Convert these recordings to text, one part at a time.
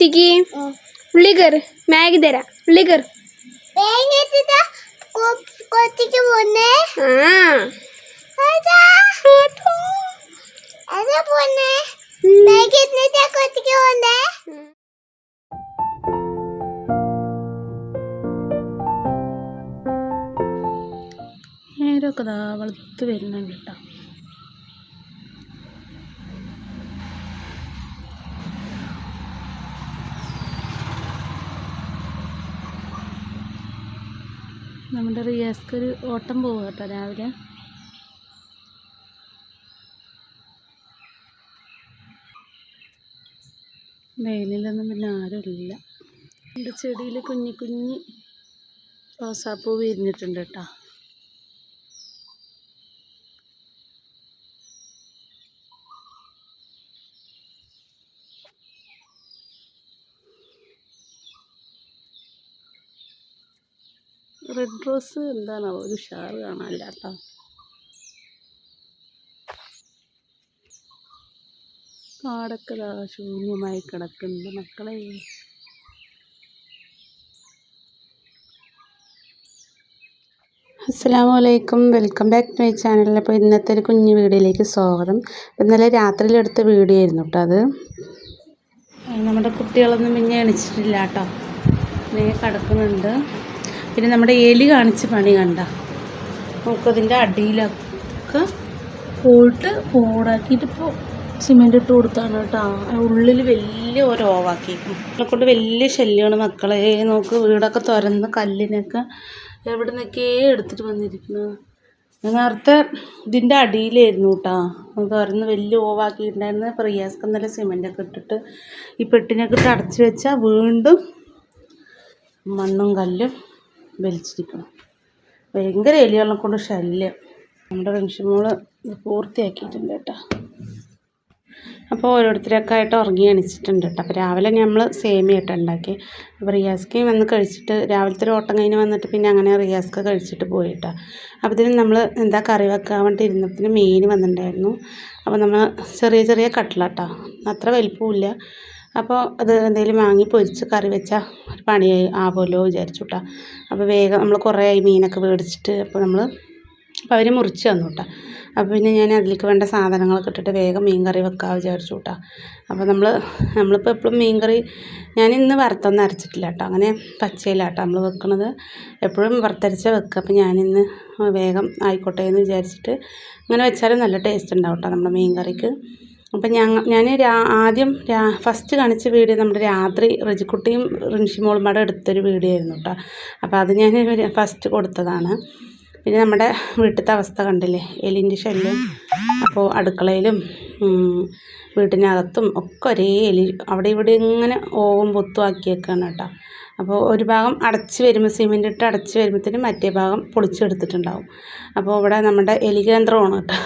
കുട്ടിക്ക് ഉള്ളി കയറ് മാഗി തരാം. ഉള്ളി കയറ് കൊത്തിക്ക് പോന്നേ. ആ. അതാ. അതാ. പോന്നേ. ബാഗിന്നിട്ടാ കൊത്തിക്ക് പോന്നേ. നേരമൊക്കെ ദാ വെളുത്ത് വരുന്നുണ്ട് കേട്ടോ. നമ്മുടെ റിയാസ്ക്ക് ഒരു ഓട്ടം പോവുക കേട്ടോ രാവിലെ. വെയിലിലൊന്നും പിന്നെ ആരുമില്ല. എന്റെ ചെടിയിൽ കുഞ്ഞി കുഞ്ഞി റോസാപ്പൂ വിരിഞ്ഞിട്ടുണ്ട് കേട്ടോ. റെഡ് റോസ് എന്താണോ? ഒരു ഷാർ കാണാനില്ല കേട്ടോ. കാടൊക്കെ ശൂന്യമായി കിടക്കുന്നുണ്ട് മക്കളെ. അസ്സാം വലൈക്കും welcome back to my channel. അപ്പോൾ ഇന്നത്തെ ഒരു കുഞ്ഞു വീഡിയോയിലേക്ക് സ്വാഗതം. ഇന്നലെ രാത്രിയിലെടുത്ത വീഡിയോ ആയിരുന്നു കേട്ടോ അത്. നമ്മുടെ കുട്ടികളൊന്നും പിന്നെ എണിച്ചിട്ടില്ല കേട്ടോ. ഇങ്ങനെ കിടക്കുന്നുണ്ട്. പിന്നെ നമ്മുടെ എലി കാണിച്ച് പണി കണ്ട. നമുക്കതിന്റെ അടിയിലൊക്കെ പോയിട്ട് പോടാക്കിയിട്ട് ഇപ്പോൾ സിമെന്റ് ഇട്ട് കൊടുത്താണ് കേട്ടോ. ഉള്ളിൽ വലിയ ഒരു ഓവാക്കിയിരിക്കും അതിനെ കൊണ്ട് വലിയ ശല്യമാണ് മക്കളെ. നോക്ക് വീടൊക്കെ തുറന്ന് കല്ലിനൊക്കെ എവിടെ നിന്നൊക്കെ എടുത്തിട്ട് വന്നിരിക്കുന്നത് നേരത്തെ ഇതിന്റെ അടിയിലായിരുന്നു കേട്ടോ. അത് തുറന്ന് വലിയ ഓവാക്കിയിട്ടുണ്ടായിരുന്നു. പ്രിയാസ്ക്ക് ഇന്നലെ സിമെന്റൊക്കെ ഇട്ടിട്ട് ഈ പെട്ടിനൊക്കെ ഇട്ട് അടച്ച് വെച്ചാൽ വീണ്ടും മണ്ണും കല്ലും വലിച്ചിരിക്കണം. ഭയങ്കര എലികളെ കൊണ്ട് ശല്യം. നമ്മുടെ റിൻഷിമോൾ പൂർത്തിയാക്കിയിട്ടുണ്ട് കേട്ടോ. അപ്പോൾ ഓരോരുത്തരൊക്കെ ആയിട്ട് ഉറങ്ങി എണിച്ചിട്ടുണ്ട് കേട്ടോ. അപ്പോൾ രാവിലെ നമ്മൾ സേമിയ ഉണ്ടാക്കി അപ്പോൾ റിയാസ്ക്ക് വന്ന് കഴിച്ചിട്ട് രാവിലത്തെ ഒരു ഓട്ടം കഴിഞ്ഞ് വന്നിട്ട് പിന്നെ അങ്ങനെ റിയാസ്ക്ക് കഴിച്ചിട്ട് പോയിട്ടാ അപ്പോൾ ഇതിന് നമ്മൾ എന്താ കറി വെക്കാൻ വേണ്ടി ഇരുന്നപ്പത്തിന് മീൻ വന്നിട്ടുണ്ടായിരുന്നു. അപ്പോൾ നമ്മൾ ചെറിയ ചെറിയ കട്ടിലാട്ടോ. അത്ര വലിപ്പമില്ല അപ്പോൾ അത് എന്തെങ്കിലും വാങ്ങി പൊരിച്ച് കറി വെച്ചാൽ ഒരു പണിയായി ആവുമല്ലോ വിചാരിച്ചുട്ടാ. അപ്പോൾ വേഗം നമ്മൾ കുറേ മീനൊക്കെ മേടിച്ചിട്ട് അപ്പോൾ നമ്മൾ അപ്പോൾ അവർ മുറിച്ച് തന്നു കേട്ടോ അപ്പോൾ പിന്നെ ഞാൻ അതിലേക്ക് വേണ്ട സാധനങ്ങളൊക്കെ ഇട്ടിട്ട് വേഗം മീൻ കറി വെക്കാൻ വിചാരിച്ചു കേട്ടോ അപ്പോൾ നമ്മൾ നമ്മളിപ്പോൾ എപ്പോഴും മീൻ കറി ഞാൻ ഇന്ന് വറുത്തൊന്നും അരച്ചിട്ടില്ല കേട്ടോ അങ്ങനെ പച്ചയിലാട്ടോ നമ്മൾ വെക്കുന്നത് എപ്പോഴും വറുത്തരച്ച വെക്കുക അപ്പോൾ ഞാനിന്ന് വേഗം ആയിക്കോട്ടെ എന്ന് വിചാരിച്ചിട്ട് അങ്ങനെ വെച്ചാലും നല്ല ടേസ്റ്റ് ഉണ്ടാവും കേട്ടോ നമ്മുടെ മീൻ കറിക്ക്. അപ്പം ഞങ്ങൾ ഞാൻ ആദ്യം ഫസ്റ്റ് കാണിച്ച വീഡിയോ നമ്മുടെ രാത്രി റജിക്കുട്ടിയും റിൻഷിമോളും പാടെ എടുത്തൊരു വീഡിയോ ആയിരുന്നു കേട്ടോ അപ്പോൾ അത് ഞാൻ ഫസ്റ്റ് കൊടുത്തതാണ്. പിന്നെ നമ്മുടെ വീട്ടിലത്തെ അവസ്ഥ കണ്ടില്ലേ? എലിന്റെ ശല്യം. അപ്പോൾ അടുക്കളയിലും വീട്ടിനകത്തും ഒക്കെ ഒരേ എലി അവിടെ ഇവിടെ ഇങ്ങനെ ഓവും പൊത്തും ആക്കിയേക്കാണ് കേട്ടോ അപ്പോൾ ഒരു ഭാഗം അടച്ച് വരുമ്പോൾ സിമെന്റ് ഇട്ട് അടച്ച് വരുമ്പോഴത്തേനും മറ്റേ ഭാഗം പൊളിച്ചെടുത്തിട്ടുണ്ടാവും. അപ്പോൾ ഇവിടെ നമ്മുടെ എലി കേന്ദ്രമാണ് കേട്ടോ.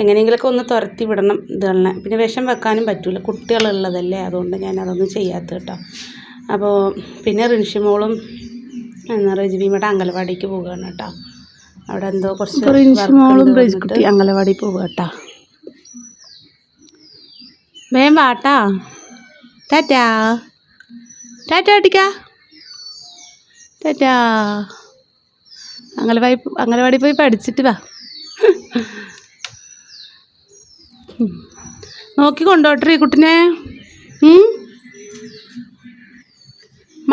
എങ്ങനെയെങ്കിലുമൊക്കെ ഒന്ന് തുരത്തി വിടണം ഇതുകളെ. പിന്നെ വിഷം വെക്കാനും പറ്റില്ല കുട്ടികളുള്ളതല്ലേ അതുകൊണ്ട് ഞാൻ അതൊന്നും ചെയ്യാത്ത കേട്ടോ. അപ്പോൾ പിന്നെ റിൻഷിമോളും റജിബിയുടെ അംഗനവാടിക്ക് പോവുകയാണ് കേട്ടോ. അവിടെ എന്തോ കുറച്ച് റിൻഷിമോളും റജിക്കുട്ടി അംഗനവാടി പോവുക കേട്ടോ. വേം വാട്ടാ ടാറ്റാ. ടാറ്റാ അടിക്കാ ടാറ്റാ. അംഗനവാടി അംഗനവാടി പോയി പഠിച്ചിട്ട് വാ. നോക്കി കൊണ്ടോട്ടെ ഈ കുട്ടിനെ?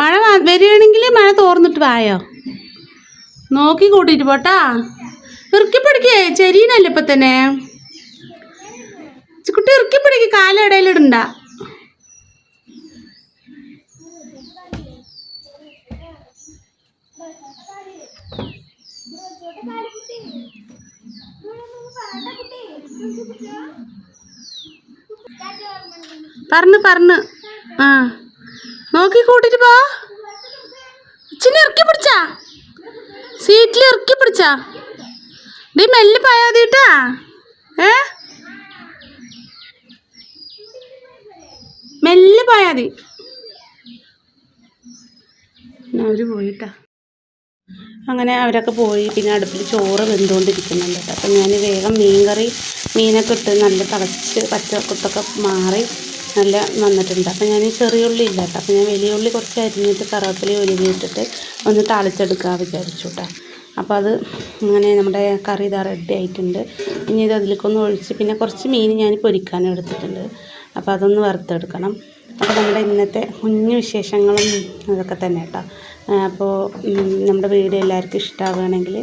മഴ വരികയാണെങ്കിൽ മഴ തോർന്നിട്ട് വായോ? നോക്കി കൂട്ടിയിട്ട് പോട്ടാ. ഇറുക്കി പിടിക്കേ ചെരീനല്ലേ ഇപ്പം തന്നെ കുട്ടി ഇറുക്കി പിടിക്ക് കാലിടയിലിടണ്ട പറന്ന് പറന്ന്. ആ. നോക്കി കൂട്ടിട്ട് പോ. ഇച്ചിനെ ഇറക്കി പിടിച്ചാ. സീറ്റിൽ ഇറക്കി പിടിച്ചാ. ഡീ മെല്ലി പോയാതീട്ടാ ഏ? മെല്ലെ പോയാതി അവർ പോയിട്ടാ. അങ്ങനെ അവരൊക്കെ പോയി പിന്നെ അടുപ്പിൽ ചോറ് വെന്തുകൊണ്ടിരിക്കുന്നുണ്ട്. അപ്പം ഞാൻ വേഗം മീൻ കറി മീനൊക്കെ ഇട്ട് നല്ല തിളച്ച് പച്ചക്കുത്തൊക്കെ മാറി നല്ല നന്നിട്ടുണ്ട് അപ്പോൾ ഞാൻ ഈ ചെറിയ ഉള്ളി ഇല്ല കേട്ടോ. അപ്പോൾ ഞാൻ വലിയ ഉള്ളി കുറച്ച് അരിഞ്ഞിട്ട് കറിവേപ്പില ഒലിവിട്ടിട്ട് ഒന്ന് തളിച്ചെടുക്കാൻ വിചാരിച്ചു കേട്ടോ. അപ്പോൾ അത് അങ്ങനെ നമ്മുടെ കറി ഇതാ റെഡി ആയിട്ടുണ്ട്. ഇനി ഇത് അതിലേക്കൊന്ന് ഒഴിച്ച് പിന്നെ കുറച്ച് മീൻ ഞാൻ പൊരിക്കാനും എടുത്തിട്ടുണ്ട്. അപ്പോൾ അതൊന്ന് വറുത്തെടുക്കണം. അപ്പോൾ നമ്മുടെ ഇന്നത്തെ കുഞ്ഞു വിശേഷങ്ങളും അതൊക്കെ തന്നെ കേട്ടോ. അപ്പോൾ നമ്മുടെ വീഡിയോ എല്ലാവർക്കും ഇഷ്ടമാവുകയാണെങ്കിൽ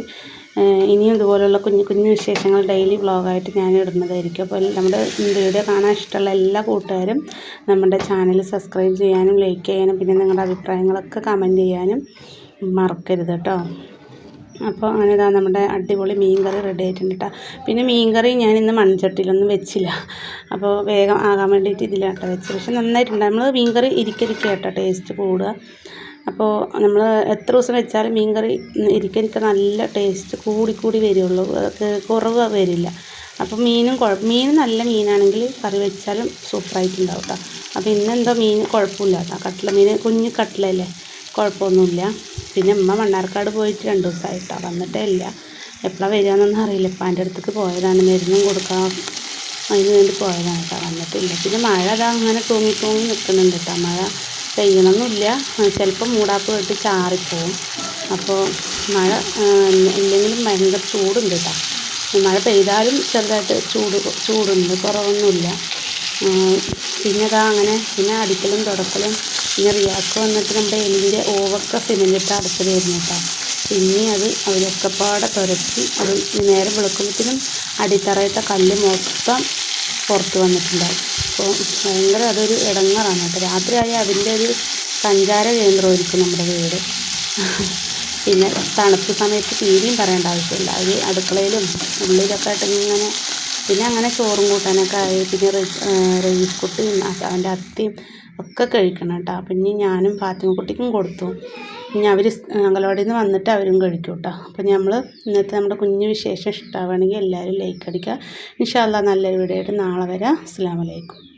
ഇനിയും ഇതുപോലുള്ള കുഞ്ഞു കുഞ്ഞു വിശേഷങ്ങൾ ഡെയിലി വ്ളോഗായിട്ട് ഞാൻ ഇടുന്നതായിരിക്കും. അപ്പോൾ നമ്മുടെ വീഡിയോ കാണാൻ ഇഷ്ടമുള്ള എല്ലാ കൂട്ടുകാരും നമ്മുടെ ചാനൽ സബ്സ്ക്രൈബ് ചെയ്യാനും ലൈക്ക് ചെയ്യാനും പിന്നെ നിങ്ങളുടെ അഭിപ്രായങ്ങളൊക്കെ കമന്റ് ചെയ്യാനും മറക്കരുത് കേട്ടോ. അപ്പോൾ അങ്ങനെ ഇതാ നമ്മുടെ അടിപൊളി മീൻ കറി റെഡി ആയിട്ടുണ്ട് കേട്ടോ പിന്നെ മീൻ കറി ഞാൻ ഇന്ന് മൺചട്ടിയിലൊന്നും വെച്ചില്ല. അപ്പോൾ വേഗം ആകാൻ വേണ്ടിയിട്ട് ഇതിലാട്ടോ വെച്ചത്. പക്ഷെ നന്നായിട്ടുണ്ട്. നമ്മൾ മീൻ കറി ഇരിക്കരിക്കട്ടോ കേട്ടോ ടേസ്റ്റ് കൂടുക. അപ്പോൾ നമ്മൾ എത്ര ദിവസം വെച്ചാലും മീൻ കറി ഇരിക്കെ നല്ല ടേസ്റ്റ് കൂടി കൂടി വരുള്ളൂ. കുറവ് വരില്ല. അപ്പോൾ മീനും കുഴപ്പം മീൻ നല്ല മീനാണെങ്കിൽ കറി വെച്ചാലും സൂപ്പറായിട്ടുണ്ടാവും കേട്ടോ അപ്പോൾ ഇന്നെന്തോ മീൻ കുഴപ്പമില്ല കേട്ടോ കട്ടില മീൻ കുഞ്ഞു കട്ടിലല്ലേ കുഴപ്പമൊന്നുമില്ല പിന്നെ ഉമ്മ മണ്ണാർക്കാട് പോയിട്ട് രണ്ട് ദിവസമായിട്ടോ വന്നിട്ടേ ഇല്ല. എപ്പോഴാണ് വരികയെന്നൊന്നും അറിയില്ല. ഇപ്പം എന്റെ അടുത്തേക്ക് പോയതാണ്. മരുന്നും കൊടുക്കാം. അതിന് വേണ്ടി പോയതാണ് കേട്ടോ വന്നിട്ടില്ല. പിന്നെ മഴ അതാ അങ്ങനെ തൂങ്ങി തൂങ്ങി നിൽക്കുന്നുണ്ട് കേട്ടോ മഴ പെയ്യണമെന്നില്ല ചിലപ്പോൾ മൂടാപ്പ് കേട്ട് ചാറിപ്പോവും. അപ്പോൾ മഴ ഇല്ലെങ്കിലും ഭയങ്കര ചൂടുണ്ട് കേട്ടോ. മഴ പെയ്താലും ചെറുതായിട്ട് ചൂട് ചൂടുണ്ട് കുറവൊന്നുമില്ല. പിന്നെ അതാ അങ്ങനെ പിന്നെ അടിക്കലും തുടക്കലും പിന്നെ റിയാക്ക് വന്നിട്ട് നമ്മുടെ എല്ലിന്റെ ഓവൊക്കെ സിമെന്റിട്ട് വരുന്നു കേട്ടോ. പിന്നെ അത് അതിലൊക്കെപ്പാടെ പാടെ തുരത്തി അത് നേരെ വെളുക്കുമ്പോഴത്തേനും അടിത്തറയത്തെ കല്ല് മൊത്തം പുറത്ത് വന്നിട്ടുണ്ടാവും. അപ്പോൾ ഭയങ്കര അതൊരു ഇടങ്ങറാണ് കേട്ടോ. രാത്രിയായാൽ അതിന്റെ ഒരു സഞ്ചാര കേന്ദ്രമായിരിക്കും നമ്മുടെ വീട്. പിന്നെ തണുപ്പ് സമയത്ത് തീരെയും പറയേണ്ട ആവശ്യമില്ല. അവർ അടുക്കളയിലും ഉള്ളിലൊക്കെ ആയിട്ട് ഇങ്ങനെ പിന്നെ അങ്ങനെ ചോറും കൂട്ടാനൊക്കെ ആയി. പിന്നെ റൈസ് കുട്ടിയും അവന്റെ അത്തിയും ഒക്കെ കഴിക്കണം കേട്ടോ. പിന്നെ ഞാനും ഫാത്തിമ കുട്ടിക്കും കൊടുത്തു. ഇനി അവർ അംഗനവാടിയിൽ നിന്ന് വന്നിട്ട് അവരും കഴിക്കും കേട്ടോ അപ്പം നമ്മൾ ഇന്നത്തെ നമ്മുടെ കുഞ്ഞു വിശേഷം ഇഷ്ടമാവുകയാണെങ്കിൽ എല്ലാവരും ലൈക്ക് അടിക്കുക. ഇൻഷാല്ല നല്ലൊരു വീഡിയോ ആയിട്ട് നാളെ വരാം. അസ്സാം വലൈക്കും